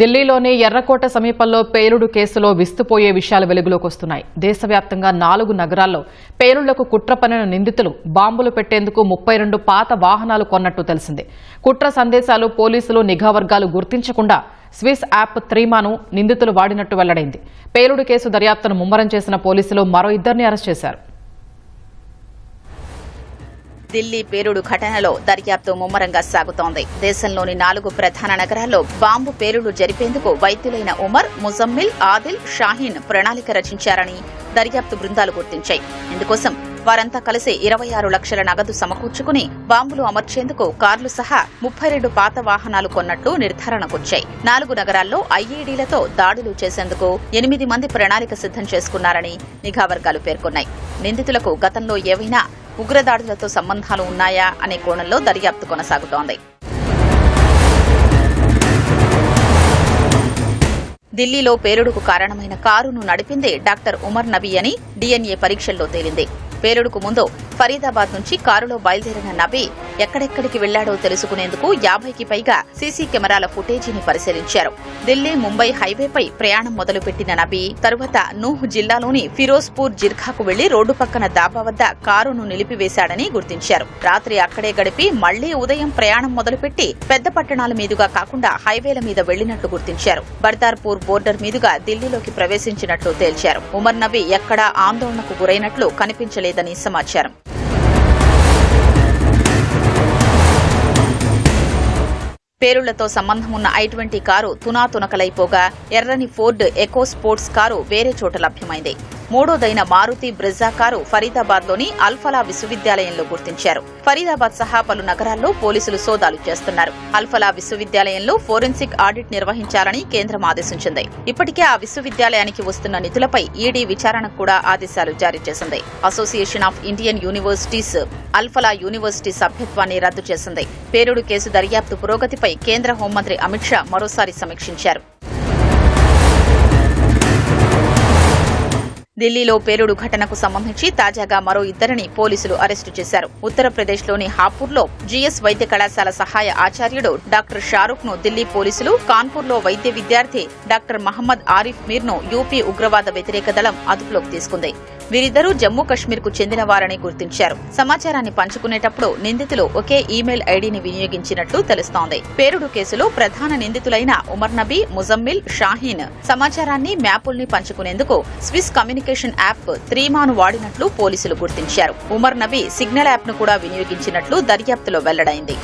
ఢిల్లీలోని ఎర్రకోట సమీపంలో పేలుడు కేసులో విస్తుపోయే విషయాలు వెలుగులోకి వస్తున్నాయి. దేశవ్యాప్తంగా నాలుగు నగరాల్లో పేలుళ్ళకు కుట్ర పనిన నిందితులు బాంబులు పెట్టేందుకు ముప్పై రెండు పాత వాహనాలు కొన్నట్టు తెలిసింది. కుట్ర సందేశాలు పోలీసులు నిఘా వర్గాలు గుర్తించకుండా స్విస్ యాప్ త్రీమాను నిందితులు వాడినట్టు వెల్లడైంది. పేలుడు కేసు దర్యాప్తును ముమ్మరం చేసిన పోలీసులు మరో ఇద్దరిని అరెస్ట్ చేశారు. ఢిల్లీ పేలుడు ఘటనలో దర్యాప్తు ముమ్మరంగా సాగుతోంది. దేశంలోని నాలుగు ప్రధాన నగరాల్లో బాంబు పేలుడు జరిపేందుకు వైద్యులైన ఉమర్ ముజమ్మిల్ ఆదిల్ షాహీన్ ప్రణాళిక రచించారని దర్యాప్తు బృందాలు గుర్తించాయి. ఇందుకోసం వారంతా కలిసి ఇరవై ఆరు లక్షల నగదు సమకూర్చుకుని బాంబులు అమర్చేందుకు కార్లు సహా ముప్పై రెండు పాత వాహనాలు కొన్నట్లు నిర్ధారణకొచ్చాయి. నాలుగు నగరాల్లో ఐఈడీలతో దాడులు చేసేందుకు ఎనిమిది మంది ప్రణాళిక సిద్దం చేసుకున్నారని నిఘా వర్గాలు పేర్కొన్నాయి. నిందితులకు గతంలో ఏవైనా ఉగ్రదాడులతో సంబంధాలు ఉన్నాయా అనే కోణంలో దర్యాప్తు కొనసాగుతోంది. ఢిల్లీలో పేలుడుకు కారణమైన కారును నడిపిందే డాక్టర్ ఉమర్ నబీ అని డీఎన్ఏ పరీక్షల్లో తేలింది. పేలుడుకు ముందు ఫరీదాబాద్ నుంచి కారులో బయలుదేరిన నబీ ఎక్కడెక్కడికి వెళ్ళాడో తెలుసుకునేందుకు యాభైకి పైగా సీసీ కెమెరాల ఫుటేజీని పరిశీలించారు. ఢిల్లీ ముంబై హైవేపై ప్రయాణం మొదలుపెట్టిన నబీ తరువాత నూహ్ జిల్లాలోని ఫిరోజ్పూర్ జిర్ఖాకు వెళ్ళి రోడ్డు పక్కన దాబా వద్ద కారును నిలిపివేశాడని గుర్తించారు. రాత్రి అక్కడే గడిపి మళ్ళీ ఉదయం ప్రయాణం మొదలుపెట్టి పెద్ద పట్టణాల మీదుగా కాకుండా హైవేల మీద వెళ్ళినట్లు గుర్తించారు. బర్దార్పూర్ బోర్డర్ మీదుగా ఢిల్లీలోకి ప్రవేశించినట్లు తేల్చారు. ఉమర్ నబీ ఎక్కడా ఆందోళనకు గురైనట్లు కనిపించలేదు. కనిపించలేదని సమాచారం. పేరులతో సంబంధం ఉన్న ఐ ట్వంటీ కారు తునాతునకలైపోగా ఎర్రని ఫోర్డ్ ఎకో స్పోర్ట్స్ కారు వేరే చోట లభ్యమైంది. మూడోదైన మారుతి బ్రిజా కారు ఫరీదాబాద్లోని అల్ఫలా విశ్వవిద్యాలయంలో గుర్తించారు. ఫరీదాబాద్ సహా పలు నగరాల్లో పోలీసులు సోదాలు చేస్తున్నారు. అల్ఫలా విశ్వవిద్యాలయంలో ఫోరెన్సిక్ ఆడిట్ నిర్వహించాలని కేంద్రం ఆదేశించింది. ఇప్పటికే ఆ విశ్వవిద్యాలయానికి వస్తున్న నిధులపై ఈడీ విచారణకు కూడా ఆదేశాలు జారీ చేసింది. Association of Indian universities Alfalah university సభ్యత్వాన్ని రద్దు చేసింది. పేరుడు కేసు దర్యాప్తు పురోగతిపై కేంద్ర హోంమంత్రి అమిత్ షా మరోసారి సమీక్షించారు. ఢిల్లీలో పేలుడు ఘటనకు సంబంధించి తాజాగా మరో ఇద్దరిని పోలీసులు అరెస్టు చేశారు. ఉత్తరప్రదేశ్లోని హాపూర్లో జీఎస్ వైద్య కళాశాల సహాయ ఆచార్యుడు డాక్టర్ షారూక్ను ఢిల్లీ పోలీసులు కాన్పూర్లో వైద్య విద్యార్థి డాక్టర్ మహమ్మద్ ఆరిఫ్ మీర్ను యూపీ ఉగ్రవాద వ్యతిరేక దళం అదుపులోకి తీసుకుంది. వీరిద్దరూ జమ్మూ కశ్మీర్కు చెందిన వారని గుర్తించారు. సమాచారాన్ని పంచుకునేటప్పుడు నిందితులు ఒకే ఈమెయిల్ ఐడిని వినియోగించినట్లు తెలుస్తోంది. పేరుడు కేసులో ప్రధాన నిందితులైన ఉమర్ నబీ ముజమ్మిల్ షాహీన్ సమాచారాన్ని మ్యాపుల్ని పంచుకునేందుకు స్విస్ కమ్యూనికేషన్ యాప్ త్రీమాను వాడినట్లు పోలీసులు గుర్తించారు. ఉమర్ నబీ సిగ్నల్ యాప్ను కూడా వినియోగించినట్లు దర్యాప్తులో వెల్లడైంది.